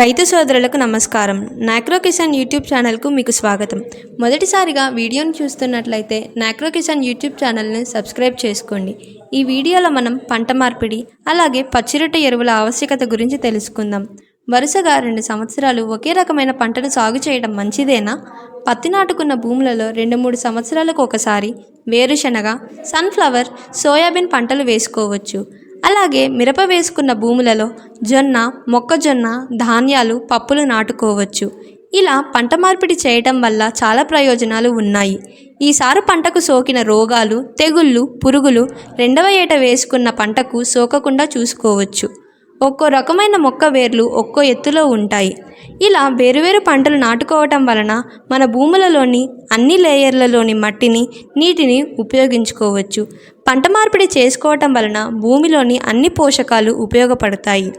రైతు సోదరులకు నమస్కారం. నాక్రో కిసాన్ యూట్యూబ్ ఛానల్కు మీకు స్వాగతం. మొదటిసారిగా వీడియోను చూస్తున్నట్లయితే నాక్రో కిసాన్ యూట్యూబ్ ఛానల్ని సబ్స్క్రైబ్ చేసుకోండి. ఈ వీడియోలో మనం పంట మార్పిడి అలాగే పచ్చిరొట్ట ఎరువుల ఆవశ్యకత గురించి తెలుసుకుందాం. వరుసగా రెండు సంవత్సరాలు ఒకే రకమైన పంటను సాగు చేయడం మంచిదేనా? పత్తి నాటుకున్న భూములలో రెండు మూడు సంవత్సరాలకు ఒకసారి వేరుశనగ సన్ఫ్లవర్ సోయాబీన్ పంటలు వేసుకోవచ్చు. అలాగే మిరప వేసుకున్న భూములలో జొన్న మొక్కజొన్న ధాన్యాలు పప్పులు నాటుకోవచ్చు. ఇలా పంట మార్పిడి చేయటం వల్ల చాలా ప్రయోజనాలు ఉన్నాయి. ఈసారి పంటకు సోకిన రోగాలు తెగుళ్ళు పురుగులు రెండవ ఏట వేసుకున్న పంటకు సోకకుండా చూసుకోవచ్చు. ఒక్కో రకమైన మొక్క వేర్లు ఒక్కో ఎత్తులో ఉంటాయి. ఇలా వేరువేరు పంటలు నాటుకోవటం వలన మన భూములలోని అన్ని లేయర్లలోని మట్టిని నీటిని ఉపయోగించుకోవచ్చు. పంట మార్పిడి చేసుకోవటం వలన భూమిలోని అన్ని పోషకాలు ఉపయోగపడతాయి.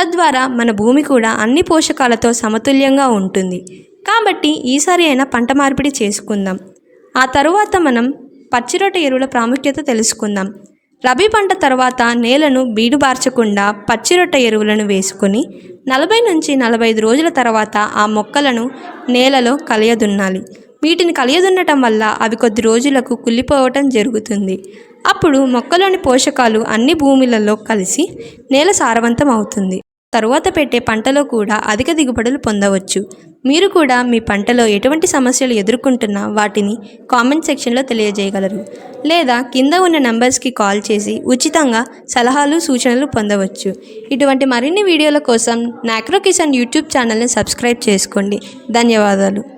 తద్వారా మన భూమి కూడా అన్ని పోషకాలతో సమతుల్యంగా ఉంటుంది. కాబట్టి ఈసారి అయినా పంట మార్పిడి చేసుకుందాం. ఆ తరువాత మనం పచ్చిరొట్ట ఎరువుల ప్రాముఖ్యత తెలుసుకుందాం. రబీ పంట తర్వాత నేలను బీడుబార్చకుండా పచ్చిరొట్ట ఎరువులను వేసుకొని నలభై నుంచి నలభై ఐదు రోజుల తర్వాత ఆ మొక్కలను నేలలో కలియదున్నాలి. వీటిని కలియదున్నటం వల్ల అవి కొద్ది రోజులకు కుళ్ళిపోవటం జరుగుతుంది. అప్పుడు మొక్కలోని పోషకాలు అన్ని భూములలో కలిసి నేల సారవంతం అవుతుంది. తరువాత పెట్టే పంటలో కూడా అధిక దిగుబడులు పొందవచ్చు. మీరు కూడా మీ పంటలో ఎటువంటి సమస్యలు ఎదుర్కొంటున్నా వాటిని కామెంట్ సెక్షన్లో తెలియజేయగలరు. లేదా కింద ఉన్న నంబర్స్కి కాల్ చేసి ఉచితంగా సలహాలు సూచనలు పొందవచ్చు. ఇటువంటి మరిన్ని వీడియోల కోసం నాక్రో కిసాన్ యూట్యూబ్ ఛానల్ని సబ్స్క్రైబ్ చేసుకోండి. ధన్యవాదాలు.